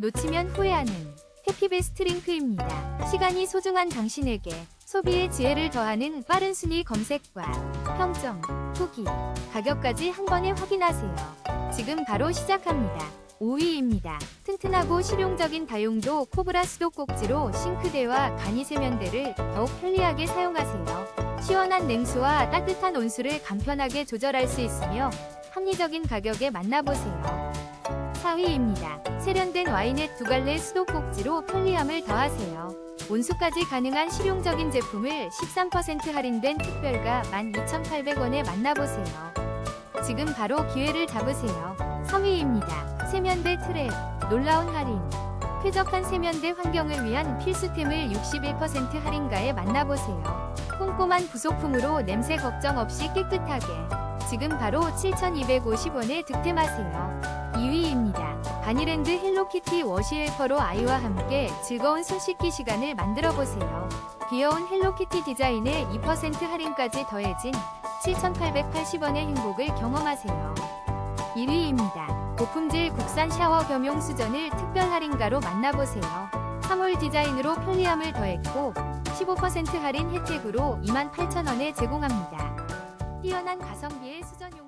놓치면 후회하는 해피베스트 링크입니다. 시간이 소중한 당신에게 소비의 지혜를 더하는 빠른 순위 검색과 평점, 후기, 가격까지 한 번에 확인하세요. 지금 바로 시작합니다. 5위입니다. 튼튼하고 실용적인 다용도 코브라 수도꼭지로 싱크대와 간이 세면대를 더욱 편리하게 사용하세요. 시원한 냉수와 따뜻한 온수를 간편하게 조절할 수 있으며 합리적인 가격에 만나보세요. 4위입니다. 세련된 와인의 두 갈래 수도꼭지로 편리함을 더하세요. 온수까지 가능한 실용적인 제품을 13% 할인된 특별가 12,800원에 만나보세요. 지금 바로 기회를 잡으세요. 3위입니다. 세면대 트랩 놀라운 할인 쾌적한 세면대 환경을 위한 필수템을 61% 할인가에 만나보세요. 꼼꼼한 부속품으로 냄새 걱정 없이 깨끗하게 지금 바로 7,250원에 득템하세요. 2위입니다. 바니랜드 헬로키티 워시 헬퍼로 아이와 함께 즐거운 손 씻기 시간을 만들어 보세요. 귀여운 헬로키티 디자인에 2% 할인까지 더해진 7,880원의 행복을 경험하세요. 1위입니다. 고품질 국산 샤워 겸용 수전을 특별 할인가로 만나보세요. 3월 디자인으로 편리함을 더했고 15% 할인 혜택으로 28,000원에 제공합니다. 뛰어난 가성비의 수전용